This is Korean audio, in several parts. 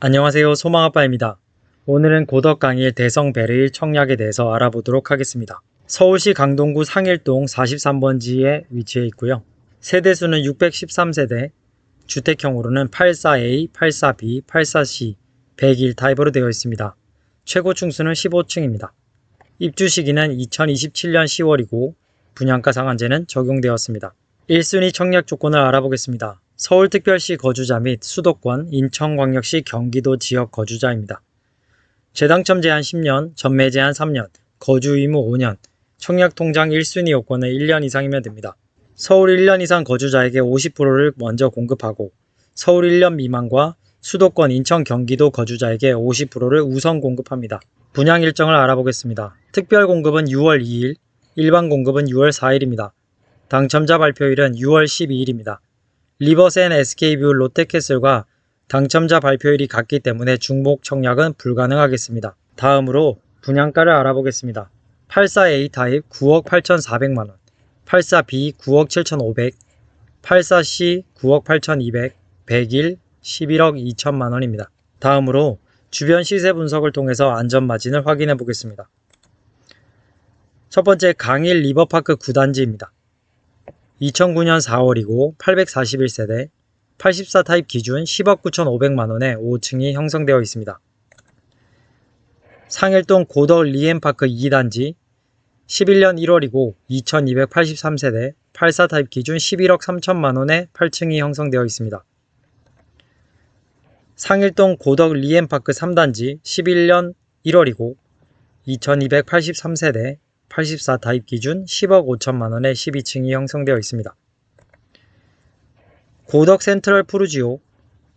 안녕하세요. 소망아빠입니다. 오늘은 고덕 강일 대성 베르일 청약에 대해서 알아보도록 하겠습니다. 서울시 강동구 상일동 43번지에 위치해 있고요. 세대수는 613세대, 주택형으로는 84A, 84B, 84C, 101 타입으로 되어 있습니다. 최고 층수는 15층입니다. 입주 시기는 2027년 10월이고 분양가 상한제는 적용되었습니다. 1순위 청약 조건을 알아보겠습니다. 서울특별시 거주자 및 수도권, 인천광역시 경기도 지역 거주자입니다. 재당첨 제한 10년, 전매 제한 3년, 거주 의무 5년, 청약 통장 1순위 요건은 1년 이상이면 됩니다. 서울 1년 이상 거주자에게 50%를 먼저 공급하고 서울 1년 미만과 수도권 인천 경기도 거주자에게 50%를 우선 공급합니다. 분양 일정을 알아보겠습니다. 특별 공급은 6월 2일, 일반 공급은 6월 4일입니다. 당첨자 발표일은 6월 12일입니다. 리버센 SK뷰 롯데캐슬과 당첨자 발표일이 같기 때문에 중복 청약은 불가능하겠습니다. 다음으로 분양가를 알아보겠습니다. 84A 타입 9억 8,400만원, 84B 9억 7,500, 84C 9억 8,200, 101 11억 2천만원입니다. 다음으로 주변 시세 분석을 통해서 안전마진을 확인해 보겠습니다. 첫 번째 강일 리버파크 9단지입니다. 2009년 4월이고 841세대 84 타입 기준 10억 9,500만원에 5층이 형성되어 있습니다. 상일동 고덕 리엠파크 2단지 11년 1월이고 2283세대 84 타입 기준 11억 3천만원에 8층이 형성되어 있습니다. 상일동 고덕 리엠파크 3단지 11년 1월이고 2283세대 84 타입 기준 10억 5천만 원에 12층이 형성되어 있습니다. 고덕 센트럴 푸르지오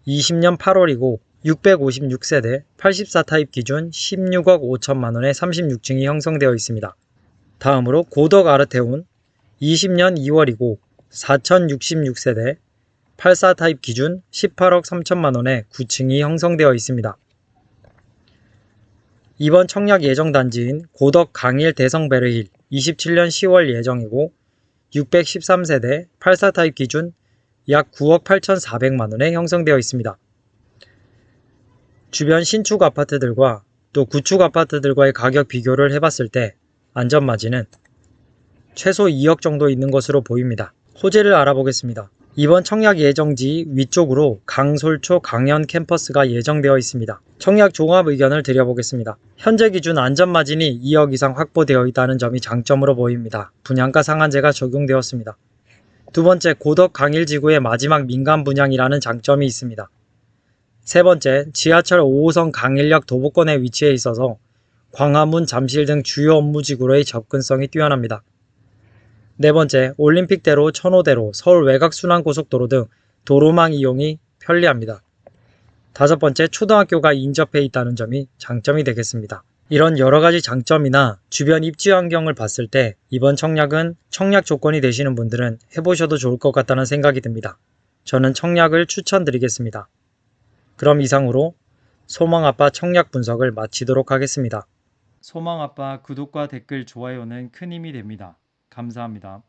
20년 8월이고 656세대 84 타입 기준 16억 5천만 원에 36층이 형성되어 있습니다. 다음으로 고덕 아르테온 20년 2월이고 4066세대 84 타입 기준 18억 3천만 원에 9층이 형성되어 있습니다. 이번 청약 예정 단지인 고덕 강일 대성베르힐 27년 10월 예정이고 613세대 84 타입 기준 약 9억 8,400만 원에 형성되어 있습니다. 주변 신축 아파트들과 또 구축 아파트들과의 가격 비교를 해봤을 때 안전마진은 최소 2억 정도 있는 것으로 보입니다. 호재를 알아보겠습니다. 이번 청약 예정지 위쪽으로 강솔초 강연 캠퍼스가 예정되어 있습니다. 청약 종합 의견을 드려보겠습니다. 현재 기준 안전마진이 2억 이상 확보되어 있다는 점이 장점으로 보입니다. 분양가 상한제가 적용되었습니다. 두 번째, 고덕 강일지구의 마지막 민간 분양이라는 장점이 있습니다. 세 번째, 지하철 5호선 강일역 도보권에 위치해 있어서 광화문, 잠실 등 주요 업무지구로의 접근성이 뛰어납니다. 네 번째, 올림픽대로, 천호대로, 서울 외곽순환고속도로 등 도로망 이용이 편리합니다. 다섯 번째, 초등학교가 인접해 있다는 점이 장점이 되겠습니다. 이런 여러 가지 장점이나 주변 입지 환경을 봤을 때 이번 청약은 청약 조건이 되시는 분들은 해보셔도 좋을 것 같다는 생각이 듭니다. 저는 청약을 추천드리겠습니다. 그럼 이상으로 소망아빠 청약 분석을 마치도록 하겠습니다. 소망아빠 구독과 댓글, 좋아요는 큰 힘이 됩니다. 감사합니다.